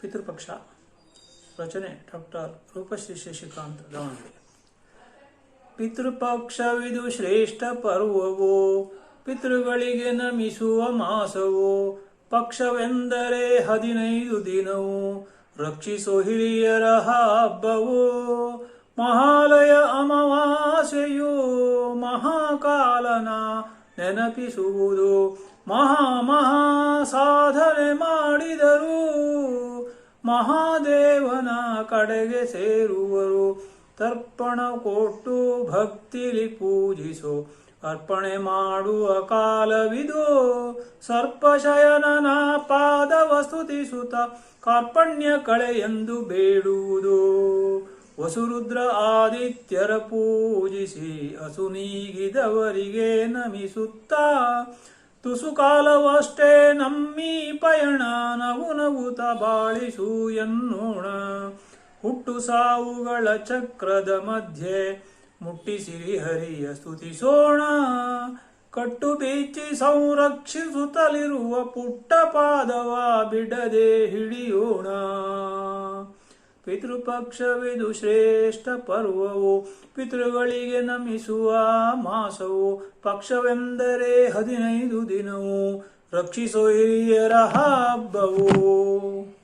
ಪಿತೃಪಕ್ಷ ರಚನೆ ಡಾಕ್ಟರ್ ರೂಪಶ್ರೀ ಶಶಿಕಾಂತ್ ದಾವಣಗೆರೆ. ಪಿತೃಪಕ್ಷವಿದು ಶ್ರೇಷ್ಠ ಪರ್ವವೋ, ಪಿತೃಗಳಿಗೆ ನಮಿಸುವ ಮಾಸವೋ, ಪಕ್ಷವೆಂದರೆ ಹದಿನೈದು ದಿನವೂ, ರಕ್ಷಿಸೋ ಹಿರಿಯರ ಹಬ್ಬವೋ, ಮಹಾಲಯ ಅಮಾವಾಸ್ಯೆಯು, ಮಹಾಕಾಲನ ನೆನಪಿಸುವುದು ಮಹಾ ಮಹಾ ಸಾಧನೆ ಮಾಡಿದರು. ಮಹಾದೇವನ ಕಡೆಗೆ ಸೇರುವರು. ತರ್ಪಣ ಕೊಟ್ಟು ಭಕ್ತಿಲಿ ಪೂಜಿಸೋ. ಅರ್ಪಣೆ ಮಾಡುವ ಕಾಲವಿದು. ಸರ್ಪಶಯನನ ಪಾದವ ಸ್ತುತಿಸುತ್ತ ಕಾರ್ಪಣ್ಯ ಕಳೆ ಎಂದು ಬೇಡುವುದು. ವಸುರುದ್ರ ಆದಿತ್ಯರ ಪೂಜಿಸಿ ಅಸುನೀಗಿದವರಿಗೆ ನಮಿಸುತ್ತಾ. ತುಸು ಕಾಲವಷ್ಟೇ ನಮ್ಮೀ ಪಯಣ ನಗು ನಗುತ ಬಾಳಿಸು ಎನ್ನೋಣ. ಹುಟ್ಟು ಸಾವುಗಳ ಚಕ್ರದ ಮಧ್ಯೆ ಮುಟ್ಟಿಸಿರಿ ಹರಿಯ ಸ್ತುತಿಸೋಣ ಕಟ್ಟು ಬೀಚಿ ಸಂರಕ್ಷಿಸುತ್ತಲಿರುವ ಪುಟ್ಟ ಪಾದವ ಬಿಡದೆ ಹಿಡಿಯೋಣ. ಪಿತೃಪಕ್ಷವಿದು ಶ್ರೇಷ್ಠ ಪರ್ವವು ಪಿತೃಗಳಿಗೆ ನಮಿಸುವ ಮಾಸವು ಪಕ್ಷವೆಂದರೆ ಹದಿನೈದು ದಿನವು. ರಕ್ಷಿಸೋ ಹಿರಿಯರ ಹಬ್ಬವು.